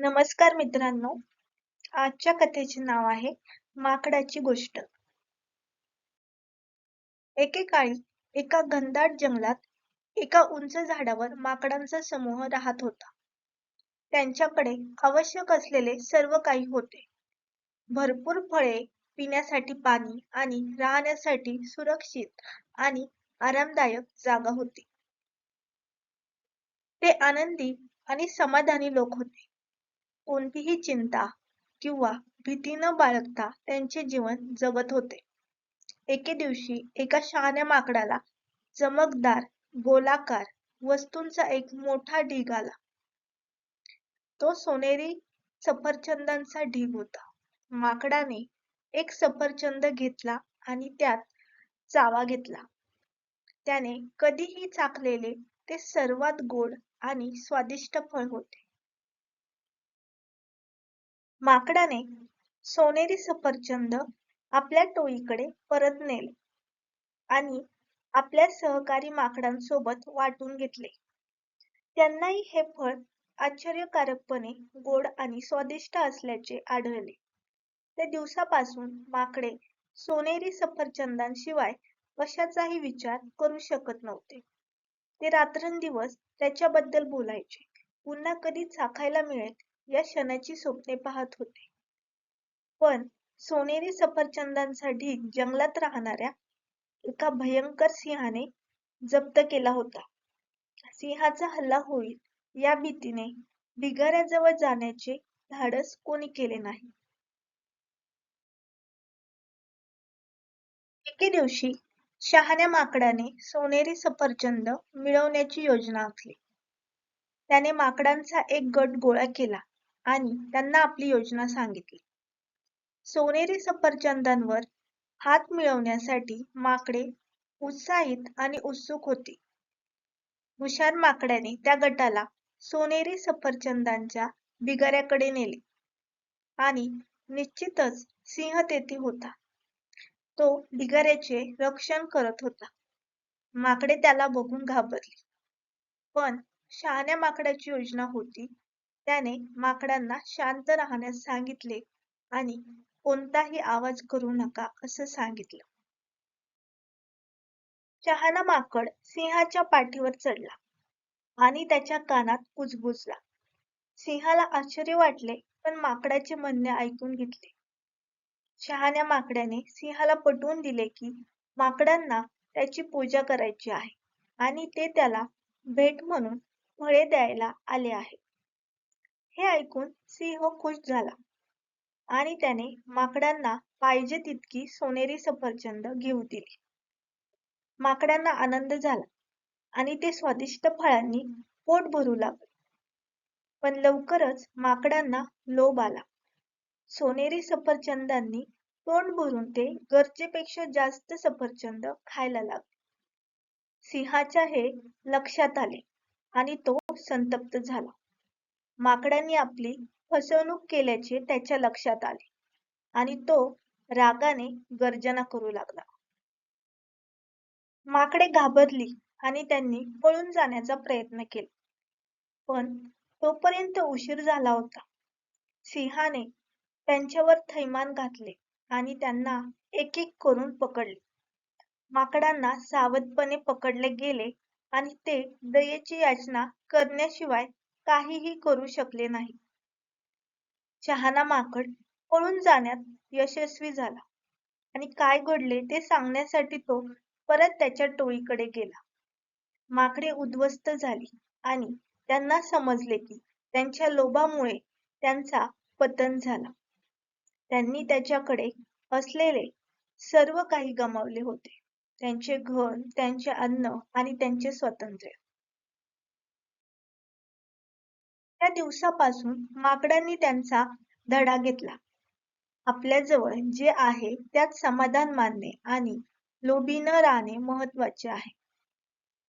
नमस्कार मित्रांनो. आजच्या कथेचे नाव आहे माकडाची गोष्ट. एकेकाळी एका घनदाट जंगलात एका उंच झाडावर माकडांचा समूह राहत होता. त्यांच्याकडे आवश्यक असलेले सर्व काही होते. भरपूर फळे पिण्यासाठी पाणी आणि राहण्यासाठी सुरक्षित आणि आरामदायक जागा होती. ते आनंदी आणि समाधानी लोक होते. कोणतीही चिंता किंवा भीती न बाळगता त्यांचे जीवन जगत होते. एके दिवशी एका शहाण्या माकडाला चमकदार गोलाकार वस्तूंचा एक मोठा ढीग आला. तो सोनेरी सफरचंदांचा ढीग होता. माकडाने एक सफरचंद घेतला आणि त्यात चावा घेतला. त्याने कधीही चाखलेले ते सर्वात गोड आणि स्वादिष्ट फळ होते. माकडाने सोनेरी सफरचंद आपल्या टोळीकडे परत नेले आणि आपल्या सहकारी माकडांसोबत वाटून घेतले. त्यांनाही हे फळ आश्चर्यकारकपणे गोड आणि स्वादिष्ट असल्याचे आढळले. त्या दिवसापासून माकडे सोनेरी सफरचंदांशिवाय कशाचाही विचार करू शकत नव्हते. ते रात्रंदिवस त्याच्याबद्दल बोलायचे. पुन्हा कधी चाखायला मिळेल या क्षणाची स्वप्ने पाहत होते. पण सोनेरी सफरचंदांसाठी जंगलात राहणाऱ्या एका भयंकर सिंहाने जप्त केला होता. सिंहाचा हल्ला होईल या भीतीने भिगाऱ्याजवळ जाण्याचे धाडस कोणी केले नाही. एके दिवशी शहाण्या माकडाने सोनेरी सफरचंद मिळवण्याची योजना आखली. त्याने माकडांचा एक गट गोळा केला. आणि त्यांना आपली योजना सांगितली. सोनेरी सफरचंदांवर हात मिळवण्यासाठी माकडे उत्साहित आणि उत्सुक होती. हुशार माकड्याने त्या गटाला सोनेरी सफरचंदांच्या बिगाऱ्याकडे नेले आणि निश्चितच सिंह तेथे होता. तो ढिगाऱ्याचे रक्षण करत होता. माकडे त्याला बघून घाबरली. पण शहाण्या माकडाची योजना होती त्याने माकडांना शांत राहण्यास सांगितले आणि कोणताही आवाज करू नका असं सांगितलं. शहाणा माकड सिंहाच्या पाठीवर चढला आणि त्याच्या कानात कुजबुजला सिंहाला आश्चर्य वाटले पण माकडाचे म्हणणे ऐकून घेतले. शहाण्या माकड्याने सिंहाला पटवून दिले की माकडांना त्याची पूजा करायची आहे आणि ते त्याला भेट म्हणून फळे द्यायला आले आहे ऐकून सिंह खुश झाला. आणि त्याने माकडांना पाहिजे तितकी सोनेरी सफरचंद घेऊ दिली. माकडांना आनंद झाला आणि ते स्वादिष्ट फळांनी पोट भरू लागले. पण लवकरच माकडांना लोभ आला. सोनेरी सफरचंदांनी तोंड भरून ते गरजेपेक्षा जास्त सफरचंद खायला लागले. सिंहाच्या हे लक्षात आले आणि तो संतप्त झाला. माकडांनी आपली फसवणूक केल्याचे त्याच्या लक्षात आले. आणि तो रागाने गर्जना करू लागला. माकडे घाबरली आणि त्यांनी पळून जाण्याचा प्रयत्न केला. पण तोपर्यंत उशीर झाला होता. सिंहाने त्यांच्यावर थैमान घातले आणि त्यांना एक एक करून पकडले. माकडांना सावधपणे पकडले गेले आणि ते दयेची याचना करण्याशिवाय काहीही करू शकले नाही. शहाणा माकड पळून जाण्यात यशस्वी झाला आणि काय घडले ते सांगण्यासाठी तो परत त्याच्या टोळीकडे गेला. माकडे उद्ध्वस्त झाली आणि त्यांना समजले की त्यांच्या लोभामुळे त्यांचा पतन झाला. त्यांनी त्याच्याकडे असलेले सर्व काही गमावले होते. त्यांचे घर त्यांचे अन्न आणि त्यांचे स्वातंत्र्य. त्या दिवसापासून माकडांनी त्यांचा धडा घेतला. आपल्याजवळ जे आहे त्यात समाधान मानणे आणि लोभी न राहणे महत्त्वाचे आहे.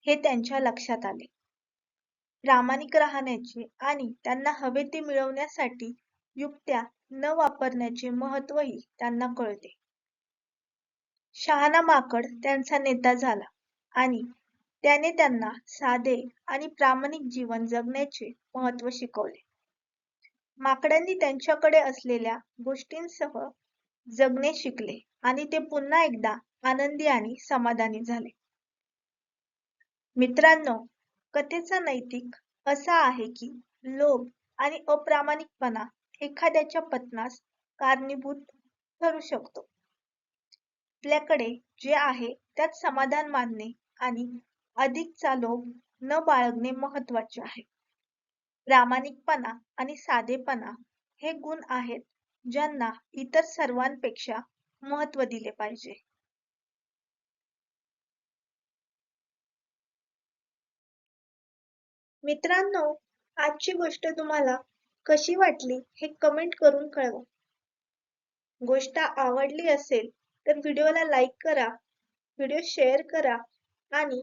हे त्यांच्या लक्षात आले. प्रामाणिक राहण्याचे आणि त्यांना हवे ते मिळवण्यासाठी युक्त्या न वापरण्याचे महत्वही त्यांना कळते. शहाणा माकड त्यांचा नेता झाला आणि त्याने त्यांना साधे आणि प्रामाणिक जीवन जगण्याचे महत्त्व शिकवले. माकडांनी त्यांच्याकडे असलेल्या गोष्टींसह जगणे शिकले आणि ते पुन्हा एकदा आनंदी आणि समाधानी झाले. मित्रांनो कथेचा नैतिक असा आहे की लोभ आणि अप्रामाणिकपणा एखाद्याच्या पतनास कारणीभूत ठरू शकतो. आपल्याकडे जे आहे त्यात समाधान मानणे आणि अधिकचा लोभ न बाळगणे महत्त्वाचे आहे. प्रामाणिकपणा आणि साधेपणा हे गुण आहेत ज्यांना इतर सर्वांपेक्षा महत्त्व दिले पाहिजे. मित्रांनो आजची गोष्ट तुम्हाला कशी वाटली हे कमेंट करून कळवा. गोष्ट आवडली असेल तर व्हिडिओला लाईक करा व्हिडिओ शेअर करा आणि